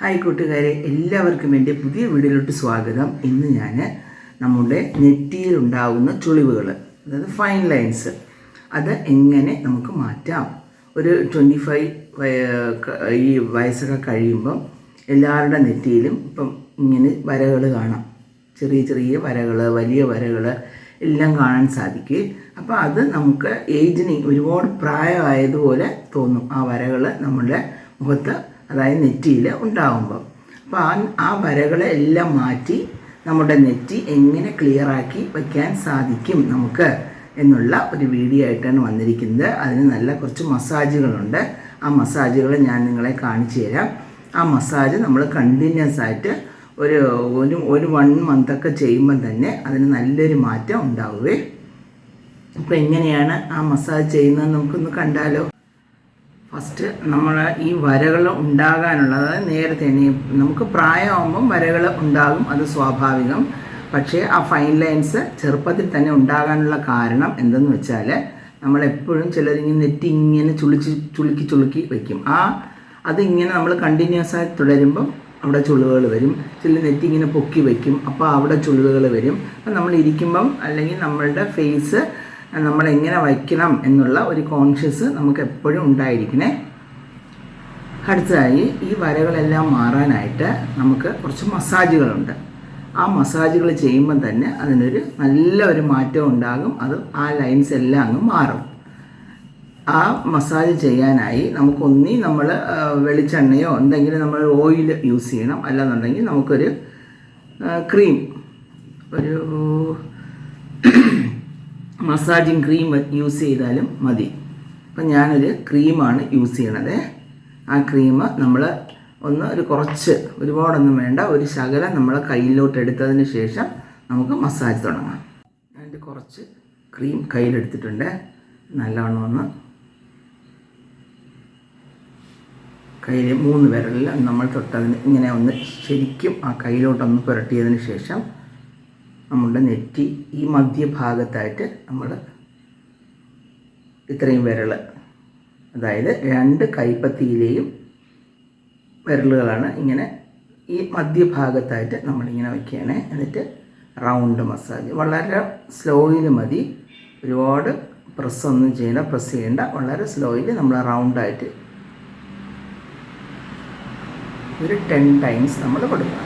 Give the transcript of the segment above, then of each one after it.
Hi കൂട്ടുകാരെ എല്ലാവർക്കും എന്റെ പുതിയ വീഡിയോയിലോട്ട് സ്വാഗതം. ഇന്ന് ഞാൻ നമ്മുടെ നെറ്റിയിൽ ഉണ്ടാകുന്ന ചുളിവുകൾ അതായത് ഫൈൻ ലൈൻസ് അത് എങ്ങനെ നമുക്ക് മാറ്റാം. ഒരു ട്വന്റി ഫൈവ് ഈ വയസ്സൊക്കെ കഴിയുമ്പം എല്ലാവരുടെ നെറ്റിയിലും ഇപ്പം ഇങ്ങനെ വരകൾ കാണാം. ചെറിയ ചെറിയ വരകൾ വലിയ വരകൾ എല്ലാം കാണാൻ സാധിക്കും. അപ്പോൾ അത് നമുക്ക് ഏജിന് ഒരുപാട് പ്രായമായതുപോലെ തോന്നും. ആ വരകൾ നമ്മുടെ മുഖത്ത് അതായത് നെറ്റിയിൽ ഉണ്ടാകുമ്പോൾ അപ്പോൾ ആ ആ വരകളെ എല്ലാം മാറ്റി നമ്മുടെ നെറ്റി എങ്ങനെ ക്ലിയറാക്കി വയ്ക്കാൻ സാധിക്കും നമുക്ക് എന്നുള്ള ഒരു വീഡിയോ ആയിട്ടാണ് വന്നിരിക്കുന്നത്. അതിന് നല്ല കുറച്ച് മസാജുകളുണ്ട്. ആ മസാജുകൾ ഞാൻ നിങ്ങളെ കാണിച്ചു തരാം. ആ മസാജ് നമ്മൾ കണ്ടിന്യൂസ് ആയിട്ട് ഒരു ഒരു ഒരു വൺ മന്തൊക്കെ ചെയ്യുമ്പോൾ തന്നെ അതിന് നല്ലൊരു മാറ്റം ഉണ്ടാവുകയും അപ്പോൾ എങ്ങനെയാണ് ആ മസാജ് ചെയ്യുന്നത് നമുക്കൊന്ന് കണ്ടാലോ? ഫസ്റ്റ് നമ്മൾ ഈ വരകൾ ഉണ്ടാകാനുള്ള അതായത് നേരത്തെ തന്നെ നമുക്ക് പ്രായമാകുമ്പം വരകൾ ഉണ്ടാകും അത് സ്വാഭാവികം. പക്ഷേ ആ ഫൈൻ ലൈൻസ് ചെറുപ്പത്തിൽ തന്നെ ഉണ്ടാകാനുള്ള കാരണം എന്തെന്ന് വെച്ചാൽ നമ്മളെപ്പോഴും ചിലരിങ്ങനെ നെറ്റി ഇങ്ങനെ ചുളിച്ച് ചുളുക്കി ചുളുക്കി വയ്ക്കും ആ അതിങ്ങനെ നമ്മൾ കണ്ടിന്യൂസ് ആയി തുടരുമ്പം അവിടെ ചുളിവുകൾ വരും. ചില നെറ്റി ഇങ്ങനെ പൊക്കി വയ്ക്കും അപ്പോൾ അവിടെ ചുളിവുകൾ വരും. അപ്പം നമ്മൾ ഇരിക്കുമ്പം അല്ലെങ്കിൽ നമ്മളുടെ ഫേസ് നമ്മൾ എങ്ങനെ വയ്ക്കണം എന്നുള്ള ഒരു കോൺഷ്യസ് നമുക്ക് എപ്പോഴും ഉണ്ടായിരിക്കണേ. അടുത്തതായി ഈ വരകളെല്ലാം മാറാനായിട്ട് നമുക്ക് കുറച്ച് മസാജുകളുണ്ട്. ആ മസാജുകൾ ചെയ്യുമ്പം തന്നെ അതിനൊരു നല്ല ഒരു മാറ്റം ഉണ്ടാകും. അത് ആ ലൈൻസ് എല്ലാം അങ്ങ് മാറും. ആ മസാജ് ചെയ്യാനായി നമുക്കൊന്നി നമ്മൾ വെളിച്ചെണ്ണയോ എന്തെങ്കിലും നമ്മൾ ഓയിൽ യൂസ് ചെയ്യണം. അല്ലാന്നുണ്ടെങ്കിൽ നമുക്കൊരു ക്രീം ഒരു മസാജിങ് ക്രീം യൂസ് ചെയ്താലും മതി. അപ്പം ഞാനൊരു ക്രീമാണ് യൂസ് ചെയ്യണത്. ആ ക്രീം നമ്മൾ ഒന്ന് ഒരു കുറച്ച് ഒരുപാടൊന്നും വേണ്ട ഒരു ശകലം നമ്മൾ കയ്യിലോട്ട് എടുത്തതിന് ശേഷം നമുക്ക് മസാജ് തുടങ്ങാം. അതിന്റെ കുറച്ച് ക്രീം കയ്യിലെടുത്തിട്ടുണ്ട്. നല്ലവണ്ണം ഒന്ന് കയ്യിൽ മൂന്ന് വിരലിൽ നമ്മൾ തൊട്ടതിന് ഇങ്ങനെ ഒന്ന് ശരിക്കും ആ കയ്യിലോട്ടൊന്ന് പുരട്ടിയതിന് ശേഷം നമ്മളുടെ നെറ്റി ഈ മധ്യഭാഗത്തായിട്ട് നമ്മൾ ഇത്രയും വിരൽ അതായത് രണ്ട് കൈപ്പത്തിയിലെയും വിരലുകളാണ് ഇങ്ങനെ ഈ മധ്യഭാഗത്തായിട്ട് നമ്മളിങ്ങനെ വയ്ക്കുകയാണ്. എന്നിട്ട് റൗണ്ട് മസാജ് വളരെ സ്ലോയിൽ മതി. ഒരുപാട് പ്രസ് ഒന്നും ചെയ്യണ്ട പ്രസ് ചെയ്യേണ്ട. വളരെ സ്ലോയിൽ നമ്മൾ റൗണ്ടായിട്ട് ഒരു ടെൻ ടൈംസ് നമ്മൾ കൊടുക്കണം.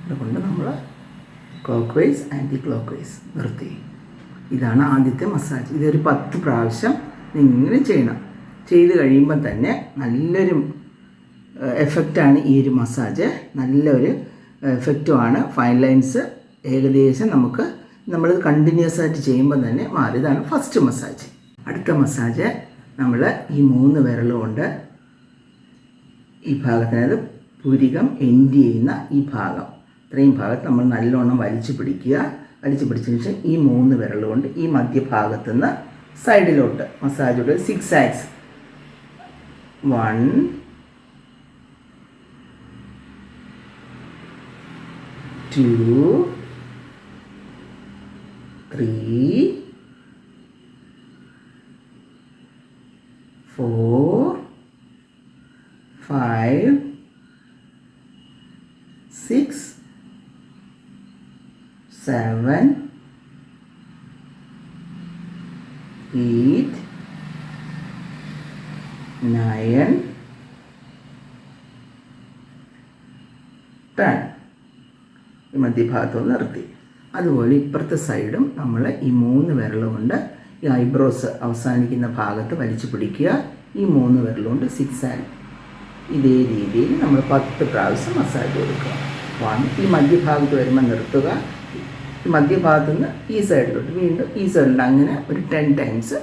അതുകൊണ്ട് നമ്മൾ clockwise anticlockwise നിർത്തി. ഇതാണ് ആദ്യത്തെ മസാജ് ഇതൊരു പത്ത് പ്രാവശ്യം നിങ്ങൾ ചെയ്യണം. ചെയ്ത് കഴിയുമ്പോൾ തന്നെ നല്ലൊരു എഫക്റ്റാണ് ഈ ഒരു മസാജ് നല്ലൊരു എഫക്റ്റുമാണ് ഫൈൻ ലൈൻസ് ഏകദേശം നമുക്ക് നമ്മൾ കണ്ടിന്യൂസ് ആയിട്ട് ചെയ്യുമ്പോൾ തന്നെ മാറി. ഇതാണ് ഫസ്റ്റ് മസാജ് അടുത്ത മസാജ് നമ്മൾ ഈ മൂന്ന് വിരലും കൊണ്ട് ഈ ഭാഗത്തിനത് പുരികം എൻഡ് ചെയ്യുന്ന ഈ ഭാഗം. ഇത്രയും ഭാഗത്ത് നമ്മൾ നല്ലോണം വലിച്ചു പിടിക്കുക. വലിച്ചു പിടിച്ചതിന് ശേഷം ഈ മൂന്ന് വിരൽ കൊണ്ട് ഈ മധ്യഭാഗത്ത് നിന്ന് സൈഡിലോട്ട് മസാജോട് six ax one two three four five, six, seven, eight, nine, ten. ഈ മധ്യഭാഗത്തുനിന്ന് നിർത്തി. അതുപോലെ ഇപ്പുറത്തെ സൈഡും നമ്മൾ ഈ മൂന്ന് വിരൽ കൊണ്ട് ഈ ഐബ്രോസ് അവസാനിക്കുന്ന ഭാഗത്ത് വലിച്ചു പിടിക്കുക. ഈ മൂന്ന് വിരൽ കൊണ്ട് സിക്സ് ആൻഡ് ഇതേ രീതിയിൽ നമ്മൾ പത്ത് പ്രാവശ്യം മസാജ് കൊടുക്കുക വൺ ഈ മധ്യഭാഗത്ത് വരുമ്പോൾ നിർത്തുക. മധ്യഭാഗത്ത് നിന്ന് ഈ സൈഡിലോട്ട് വീണ്ടും ഈ സൈഡിൽ അങ്ങനെ ഒരു ടെൻ ടൈംസ്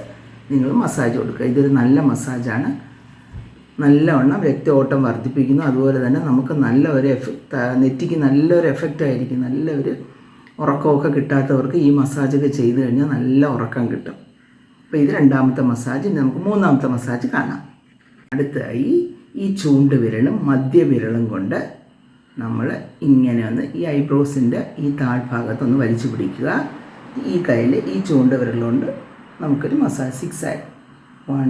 നിങ്ങൾ മസാജ് കൊടുക്കുക. ഇതൊരു നല്ല മസാജാണ് നല്ലവണ്ണം രക്തയോട്ടം വർദ്ധിപ്പിക്കുന്നു. അതുപോലെ തന്നെ നമുക്ക് നല്ല ഒരു എഫക്റ്റ് നെറ്റിക്ക് നല്ലൊരു എഫക്റ്റ് ആയിരിക്കും. നല്ലൊരു ഉറക്കമൊക്കെ കിട്ടാത്തവർക്ക് ഈ മസാജൊക്കെ ചെയ്ത് കഴിഞ്ഞാൽ നല്ല ഉറക്കം കിട്ടും. അപ്പോൾ ഇത് രണ്ടാമത്തെ മസാജ് ഇനി നമുക്ക് മൂന്നാമത്തെ മസാജ് കാണാം. അടുത്തായി ഈ ചൂണ്ട് വിരലും മധ്യവിരലും കൊണ്ട് നമ്മൾ ഇങ്ങനെ ഒന്ന് ഈ ഐബ്രോസിന്റെ ഈ താഴ്ഭാഗത്തൊന്ന് വലിച്ചു പിടിക്കുക. ഈ കയ്യിൽ ഈ ചൂണ്ട് വിരലുകൊണ്ട് നമുക്കൊരു മസാജ് സിക്സ് ആയി. One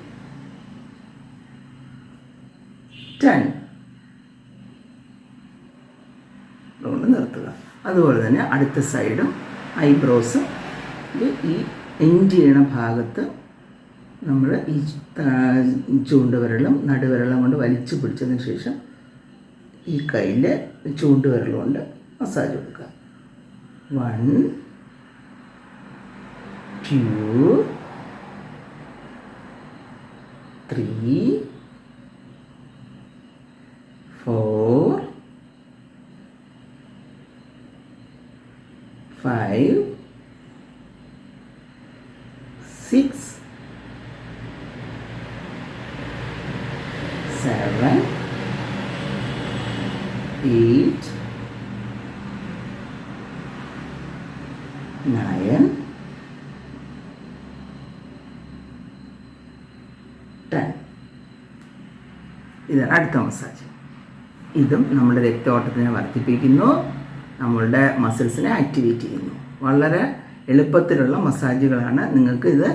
ten അതുകൊണ്ട് നിർത്തുക. അതുപോലെ തന്നെ അടുത്ത സൈഡും ഐബ്രോസും ഈ എൻഡ് ചെയ്യണ ഭാഗത്ത് നമ്മൾ ഈ ചൂണ്ടുവിരലും നടുവിരലും കൊണ്ട് വലിച്ചു പിടിച്ചതിന് ശേഷം ഈ കയ്യിൽ ചൂണ്ടുവിരൽ കൊണ്ട് മസാജ് കൊടുക്കുക. One two three four, five, six, seven, eight, nine, ten. ಇದರ ಅರ್ಥ ಮಸಾಜ್ ഇതും നമ്മുടെ രക്തയോട്ടത്തിനെ വർദ്ധിപ്പിക്കുന്നു നമ്മളുടെ മസിൽസിനെ ആക്ടിവേറ്റ് ചെയ്യുന്നു. വളരെ എളുപ്പത്തിലുള്ള മസാജുകളാണ് നിങ്ങൾക്ക് ഇത്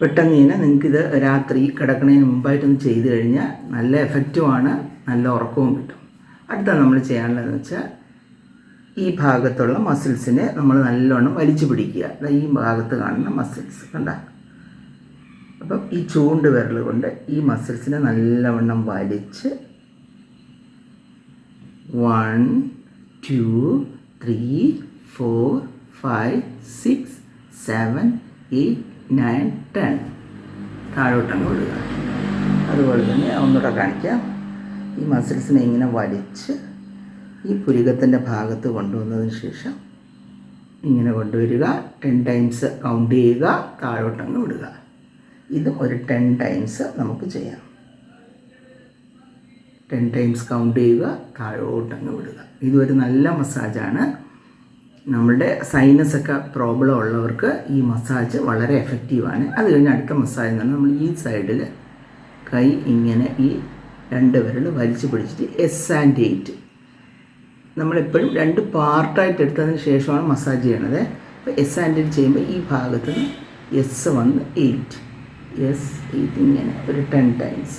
പെട്ടെന്ന് തന്നെ നിങ്ങൾക്കിത് രാത്രി കിടക്കുന്നതിന് മുമ്പായിട്ടൊന്ന് ചെയ്തു കഴിഞ്ഞാൽ നല്ല എഫക്റ്റുമാണ് നല്ല ഉറക്കവും കിട്ടും. അടുത്ത നമ്മൾ ചെയ്യാനുള്ളതെന്ന് വെച്ചാൽ ഈ ഭാഗത്തുള്ള മസിൽസിനെ നമ്മൾ നല്ലോണം വലിച്ചു പിടിക്കുക. ഈ ഭാഗത്ത് കാണുന്ന മസിൽസ് കണ്ട? അപ്പം ഈ ചൂണ്ട് വിരൽ കൊണ്ട് ഈ മസിൽസിനെ നല്ലവണ്ണം വലിച്ച് one two three four five six seven eight nine ten താഴോട്ടങ്ങ് വിടുക അതുപോലെ തന്നെ ഒന്നുകൂടെ കാണിക്കാം. ഈ മസിൽസിനെ ഇങ്ങനെ വലിച്ച് ഈ പുരികത്തിന്റെ ഭാഗത്ത് കൊണ്ടുവന്നതിന് ശേഷം ഇങ്ങനെ കൊണ്ടുവരിക. ടെൻ ടൈംസ് കൗണ്ട് ചെയ്യുക. താഴോട്ടങ്ങ് വിടുക ഇതും ഒരു ടെൻ ടൈംസ് നമുക്ക് ചെയ്യാം. ടെൻ ടൈംസ് കൗണ്ട് ചെയ്യുക താഴോട്ട് താഴോട്ടങ്ങ് വിടുക. ഇതൊരു നല്ല മസാജാണ് നമ്മളുടെ സൈനസ് ഒക്കെ പ്രോബ്ലം ഉള്ളവർക്ക് ഈ മസാജ് വളരെ എഫക്റ്റീവാണ് അത് കഴിഞ്ഞ് അടുത്ത മസാജ് എന്ന് പറഞ്ഞാൽ നമ്മൾ ഈ സൈഡിൽ കൈ ഇങ്ങനെ ഈ രണ്ട് വിരൽ വലിച്ചു പിടിച്ചിട്ട് എസ് ആൻഡ് എയ്റ്റ് നമ്മളെപ്പോഴും രണ്ട് പാർട്ടായിട്ട് എടുത്തതിന് ശേഷമാണ് മസാജ് ചെയ്യണത്. അപ്പോൾ എസ് ആൻഡ് എയ്റ്റ് ചെയ്യുമ്പോൾ ഈ ഭാഗത്ത് നിന്ന് എസ് വന്ന് എയ്റ്റ് എസ് എയ്റ്റ് ഇങ്ങനെ ഒരു ten times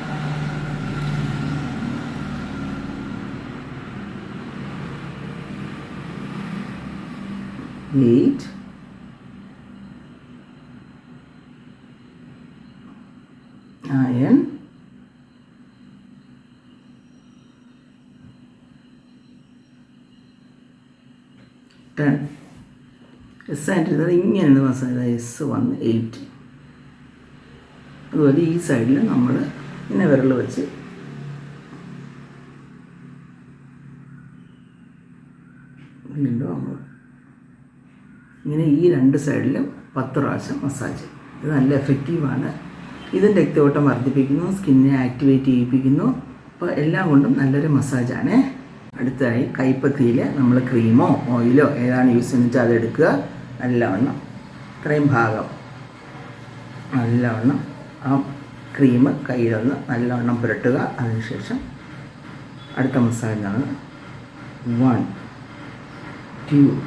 eight, nine, ten S ആയിട്ട് ഇങ്ങനെയാണ് മസാല എസ് വന്ന് എയ്റ്റ് അതുപോലെ ഈ സൈഡിൽ നമ്മൾ ഇങ്ങനെ വിരൽ വെച്ച് വീണ്ടും അങ്ങോട്ട് ഇങ്ങനെ ഈ രണ്ട് സൈഡിലും പത്ത് പ്രാവശ്യം മസാജ്. ഇത് നല്ല എഫക്റ്റീവാണ് ഇതും രക്തയോട്ടം വർദ്ധിപ്പിക്കുന്നു സ്കിന്നിനെ ആക്ടിവേറ്റ് ചെയ്യിപ്പിക്കുന്നു. അപ്പോൾ എല്ലാം കൊണ്ടും നല്ലൊരു മസാജാണ്. അടുത്തതായി കൈപ്പത്തിയിൽ നമ്മൾ ക്രീമോ ഓയിലോ ഏതാണ് യൂസ് ചെയ്യുന്നത് വെച്ചാൽ അതെടുക്കുക നല്ലവണ്ണം. ഇത്രയും ഭാഗം. നല്ലവണ്ണം. ആ ക്രീം കയ്യിലൊന്ന് നല്ലവണ്ണം പുരട്ടുക. അതിനുശേഷം അടുത്ത മസാജാണ്. വൺ ടു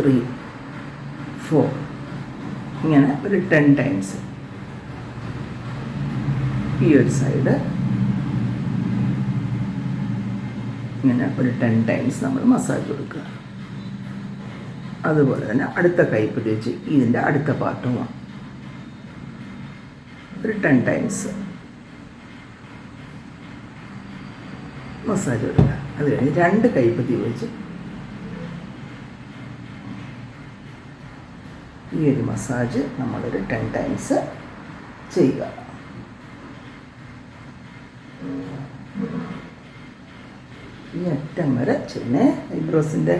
ത്രീ ഫോർ ഇങ്ങനെ ഒരു ടെൻ ടൈംസ് ഈ ഒരു സൈഡ് ഇങ്ങനെ ഒരു ടെൻ ടൈംസ് നമ്മൾ മസാജ് കൊടുക്കുക. അതുപോലെ തന്നെ അടുത്ത കൈപ്പ് വെച്ച് ഇതിന്റെ അടുത്ത പാർട്ടുമാണ് ഒരു ടെൻ ടൈംസ് മസാജ് കൊടുക്കുക. അത് കഴിഞ്ഞ് രണ്ട് കൈപ്പത്തി വെച്ച് ഈ ഒരു മസാജ് നമ്മളൊരു ടെൻ ടൈംസ് ചെയ്യുക. ഈ അറ്റം വരെ ചെയ്യുന്നേ ഐബ്രോസിന്റെ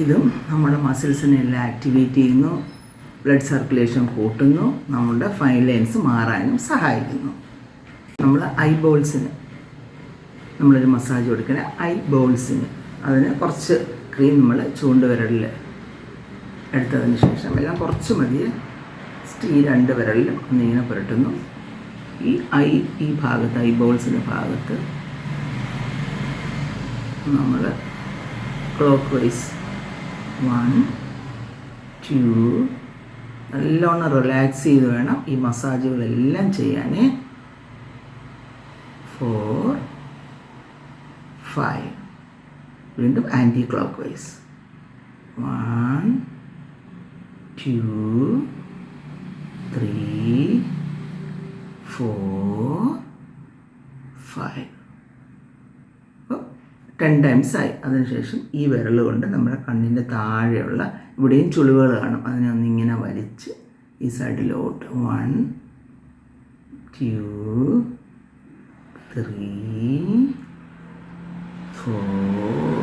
ഇതും നമ്മുടെ മസിൽസിനെ എല്ലാം ആക്ടിവേറ്റ് ചെയ്യുന്നു ബ്ലഡ് സർക്കുലേഷൻ കൂട്ടുന്നു നമ്മുടെ ഫൈൻ ലൈൻസ് മാറാനും സഹായിക്കുന്നു. നമ്മൾ ഐബോൾസിന് നമ്മളൊരു മസാജ് കൊടുക്കുന്ന ഐ ബോൾസിന് അതിന് കുറച്ച് ക്രീം നമ്മൾ ചൂണ്ടുവിരലിൽ എടുത്തതിന് ശേഷം എല്ലാം കുറച്ച് മതി. ഈ രണ്ട് വിരലിലും ഒന്നിങ്ങനെ പുരട്ടുന്നു. ഈ ഐ ഈ ഭാഗത്ത് ഐ ബോൾസിന്റെ ഭാഗത്ത് നമ്മൾ ക്ലോക്ക് വൈസ് വൺ ടു നല്ലോണം റിലാക്സ് ചെയ്ത് വേണം ഈ മസാജുകളെല്ലാം ചെയ്യാൻ. ഫോർ ഫൈവ് വീണ്ടും anticlockwise one two three four five ten times ആയി. അതിനുശേഷം ഈ വിരൽ കൊണ്ട് നമ്മുടെ കണ്ണിന്റെ താഴെയുള്ള ഇവിടെയും ചുളിവുകൾ കാണും. അതിനെ ഒന്നിങ്ങനെ വലിച്ച് ഈ സൈഡിലോട്ട് one two three four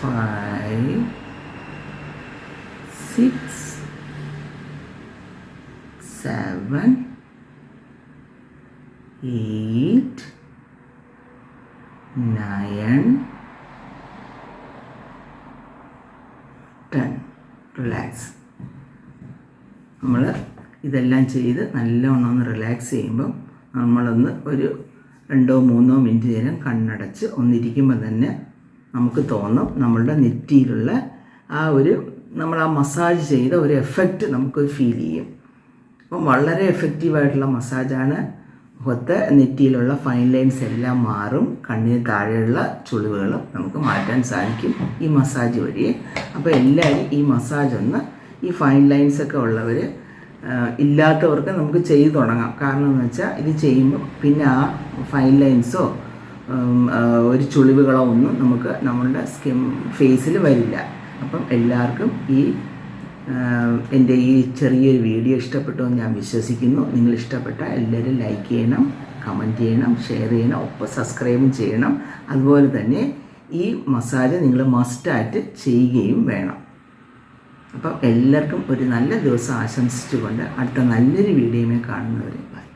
five, six, seven, eight, nine, ten. Relax. നമ്മൾ ഇതെല്ലാം ചെയ്ത് നല്ലവണ്ണം ഒന്ന് റിലാക്സ് ചെയ്യുമ്പം നമ്മളൊന്ന് ഒരു രണ്ടോ മൂന്നോ മിനിറ്റ് നേരം കണ്ണടച്ച് ഒന്നിരിക്കുമ്പോൾ തന്നെ നമുക്ക് തോന്നും നമ്മളുടെ നെറ്റിയിലുള്ള ആ ഒരു നമ്മൾ ആ മസാജ് ചെയ്ത ഒരു എഫക്റ്റ് നമുക്ക് ഫീൽ ചെയ്യും. അപ്പം വളരെ എഫക്റ്റീവായിട്ടുള്ള മസാജാണ്. മുഖത്തെ നെറ്റിയിലുള്ള ഫൈൻ ലൈൻസ് എല്ലാം മാറും. കണ്ണിന് താഴെയുള്ള ചുളിവുകളും നമുക്ക് മാറ്റാൻ സാധിക്കും ഈ മസാജ് വഴി അപ്പോൾ എല്ലാവരും ഈ മസാജ് ഒന്ന് ഈ ഫൈൻ ലൈൻസ് ഒക്കെ ഉള്ളവർ ഇല്ലാത്തവർക്ക് നമുക്ക് ചെയ്തു തുടങ്ങാം. കാരണം എന്ന് വെച്ചാൽ ഇത് ചെയ്യുമ്പോൾ പിന്നെ ആ ഫൈൻ ലൈൻസോ ഒരു ചുളിവുകളോ ഒന്നും നമുക്ക് നമ്മളുടെ സ്കിൻ ഫേസിൽ വരില്ല. അപ്പം എല്ലാവർക്കും ഈ എന്റെ ഈ ചെറിയൊരു വീഡിയോ ഇഷ്ടപ്പെട്ടു എന്ന് ഞാൻ വിശ്വസിക്കുന്നു. നിങ്ങൾ ഇഷ്ടപ്പെട്ട എല്ലാവരും ലൈക്ക് ചെയ്യണം കമന്റ് ചെയ്യണം ഷെയർ ചെയ്യണം ഒപ്പം സബ്സ്ക്രൈബും ചെയ്യണം. അതുപോലെ തന്നെ ഈ മസാജ് നിങ്ങൾ മസ്റ്റായിട്ട് ചെയ്യുകയും വേണം. അപ്പം എല്ലാവർക്കും ഒരു നല്ല ദിവസം ആശംസിച്ചുകൊണ്ട് അടുത്ത നല്ലൊരു വീഡിയോയുമേ കാണുന്നവരെ ബൈ